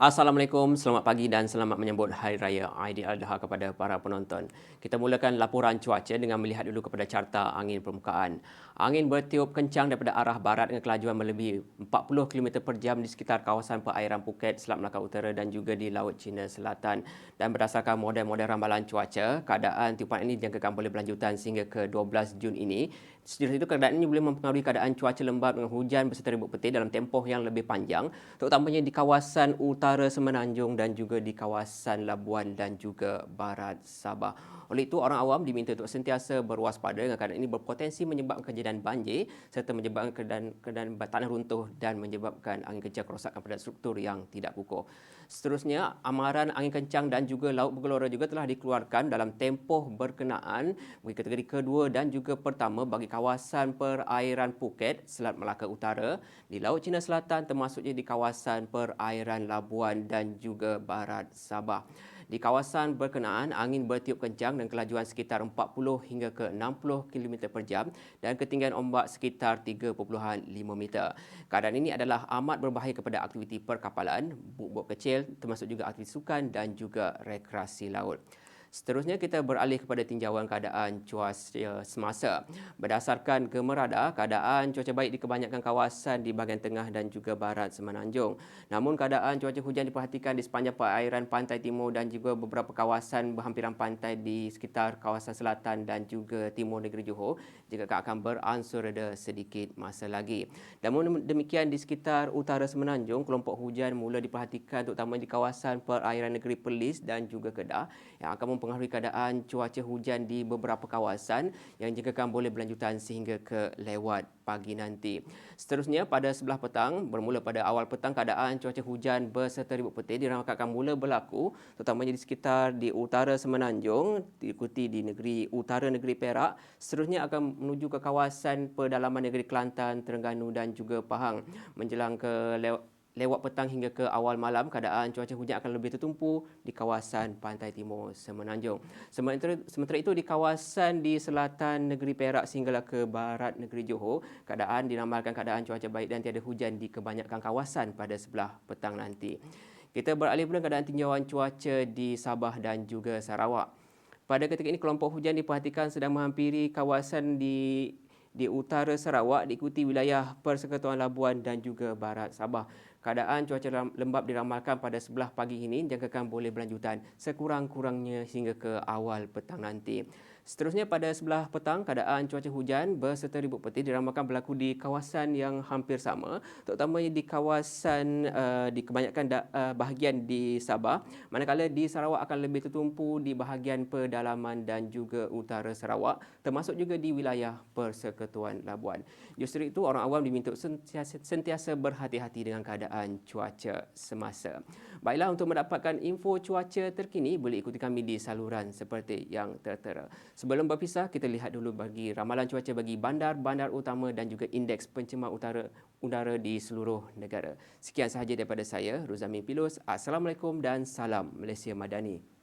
Assalamualaikum, selamat pagi dan selamat menyambut Hari Raya Aidiladha kepada para penonton. Kita mulakan laporan cuaca dengan melihat dulu kepada carta angin permukaan. Angin bertiup kencang daripada arah barat dengan kelajuan melebihi 40 km per jam di sekitar kawasan perairan Phuket, Selat Melaka Utara dan juga di Laut Cina Selatan. Dan berdasarkan model-model ramalan cuaca, keadaan tiupan ini dijangkakan boleh berlanjutan sehingga ke 12 Jun ini. Sejauh itu, keadaan ini boleh mempengaruhi keadaan cuaca lembap dengan hujan berserta ribut petir dalam tempoh yang lebih panjang, terutamanya di kawasan utara Semenanjung dan juga di kawasan Labuan dan juga barat Sabah. Oleh itu, orang awam diminta untuk sentiasa berwaspada dengan keadaan ini berpotensi menyebabkan kejadian banjir serta menyebabkan keadaan, keadaan tanah runtuh dan menyebabkan angin kencang kerosakan pada struktur yang tidak kukuh. Seterusnya, amaran angin kencang dan juga laut bergelora juga telah dikeluarkan dalam tempoh berkenaan bagi kategori kedua dan juga pertama bagi kawasan perairan Phuket, Selat Melaka Utara, di Laut Cina Selatan termasuknya di kawasan perairan Labuan dan juga Barat Sabah. Di kawasan berkenaan, angin bertiup kencang dan kelajuan sekitar 40 hingga ke 60 km per jam dan ketinggian ombak sekitar 3.5 meter. Keadaan ini adalah amat berbahaya kepada aktiviti perkapalan, buk-buk kecil termasuk juga aktiviti sukan dan juga rekreasi laut. Seterusnya kita beralih kepada tinjauan keadaan cuaca semasa. Berdasarkan gemerada, keadaan cuaca baik di kebanyakan kawasan di bahagian tengah dan juga barat Semenanjung. Namun keadaan cuaca hujan diperhatikan di sepanjang perairan pantai timur dan juga beberapa kawasan berhampiran pantai di sekitar kawasan selatan dan juga timur negeri Johor jika akan beransur reda sedikit masa lagi. Namun demikian di sekitar utara Semenanjung, kelompok hujan mula diperhatikan terutama di kawasan perairan negeri Perlis dan juga Kedah yang akan mempengaruhi keadaan cuaca hujan di beberapa kawasan yang jikakan boleh berlanjutan sehingga ke lewat pagi nanti. Seterusnya pada sebelah petang, bermula pada awal petang keadaan cuaca hujan berserta ribut petir diramalkan akan mula berlaku terutamanya di sekitar di utara Semenanjung, diikuti di negeri utara negeri Perak, seterusnya akan menuju ke kawasan pedalaman negeri Kelantan, Terengganu dan juga Pahang menjelang ke lewat lewat petang hingga ke awal malam keadaan cuaca hujan akan lebih tertumpu di kawasan pantai timur Semenanjung. Sementara, sementara itu di kawasan di selatan negeri Perak sehinggalah ke barat negeri Johor, keadaan dinamalkan keadaan cuaca baik dan tiada hujan di kebanyakan kawasan pada sebelah petang nanti. Kita beralih pula keadaan tinjauan cuaca di Sabah dan juga Sarawak. Pada ketika ini kelompok hujan diperhatikan sedang menghampiri kawasan di di utara Sarawak diikuti wilayah Persekutuan Labuan dan juga barat Sabah. Keadaan cuaca lembap diramalkan pada sebelah pagi ini jangkakan boleh berlanjutan sekurang-kurangnya hingga ke awal petang nanti. Seterusnya pada sebelah petang, keadaan cuaca hujan berserta ribut petir diramalkan berlaku di kawasan yang hampir sama, terutamanya di kawasan uh, di kebanyakan da, uh, bahagian di Sabah, manakala di Sarawak akan lebih tertumpu di bahagian pedalaman dan juga utara Sarawak, termasuk juga di wilayah Persekutuan Labuan. Justru itu, orang awam diminta sentiasa, sentiasa berhati-hati dengan keadaan cuaca semasa. Baiklah, untuk mendapatkan info cuaca terkini, boleh ikuti kami di saluran seperti yang tertera. Sebelum berpisah, kita lihat dulu bagi ramalan cuaca bagi bandar-bandar utama dan juga indeks pencemar utara udara di seluruh negara. Sekian sahaja daripada saya, Ruzami Pilus. Assalamualaikum dan salam Malaysia Madani.